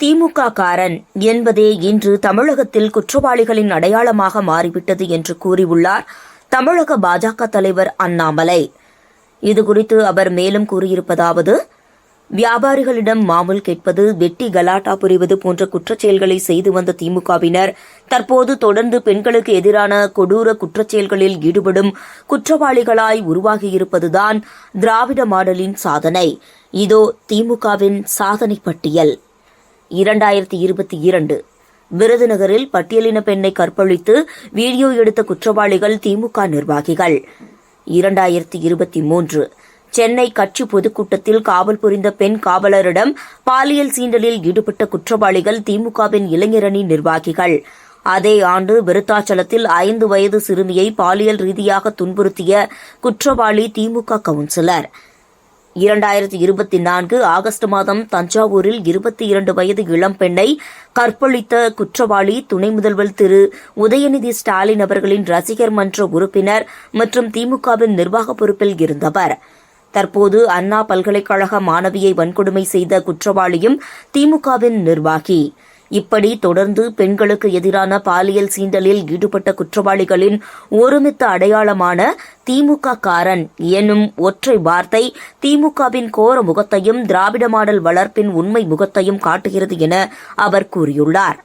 திமுக காரன் என்பதே இன்று தமிழகத்தில் குற்றவாளிகளின் அடையாளமாக மாறிவிட்டது என்று கூறியுள்ளார் தமிழக பாஜக தலைவர் அண்ணாமலை. இதுகுறித்து அவர் மேலும் கூறியிருப்பதாவது வியாபாரிகளிடம் மாமூல் கேட்பது வெட்டி கலாட்டா புரிவது போன்ற குற்றச்செயல்களை செய்து வந்த திமுகவினர் தற்போது தொடர்ந்து பெண்களுக்கு எதிரான கொடூர குற்றச்செயல்களில் ஈடுபடும் குற்றவாளிகளாய் உருவாகியிருப்பதுதான் திராவிட மாடலின் சாதனை. இதோ திமுகவின் சாதனை பட்டியல். இரண்டாயிரத்தி இருபத்தி இரண்டு. விருதுநகரில் பட்டியலின பெண்ணை கற்பழித்து வீடியோ எடுத்த குற்றவாளிகள் திமுக நிர்வாகிகள். இரண்டாயிரத்தி இருபத்தி மூன்று. சென்னை கட்சி பொதுக்கூட்டத்தில் காவல் புரிந்த பெண் காவலரிடம் பாலியல் சீண்டலில் ஈடுபட்ட குற்றவாளிகள் திமுகவின் இளைஞரணி நிர்வாகிகள். அதே ஆண்டு விருத்தாச்சலத்தில் ஐந்து வயது சிறுமியை பாலியல் ரீதியாக துன்புறுத்திய குற்றவாளி திமுக கவுன்சிலர். இரண்டாயிரத்தி இருபத்தி நான்கு ஆகஸ்ட் மாதம் தஞ்சாவூரில் இருபத்தி இரண்டு வயது இளம்பெண்ணை கற்பழித்த குற்றவாளி துணை முதல்வர் திரு. உதயநிதி ஸ்டாலின் அவர்களின் ரசிகர் மன்ற உறுப்பினர் மற்றும் திமுகவின் நிர்வாக பொறுப்பில் இருந்தவர். தற்போது அண்ணா பல்கலைக்கழக மாணவியை வன்கொடுமை செய்த குற்றவாளியும் திமுகவின் நிர்வாகி. இப்படி தொடர்ந்து பெண்களுக்கு எதிரான பாலியல் சீண்டலில் ஈடுபட்ட குற்றவாளிகளின் ஒருமித்த அடையாளமான திமுக காரன் எனும் ஒற்றை வார்த்தை திமுகவின் கோர முகத்தையும் திராவிட மாடல் வளர்ப்பின் உண்மை முகத்தையும் காட்டுகிறது என அவர் கூறியுள்ளார்.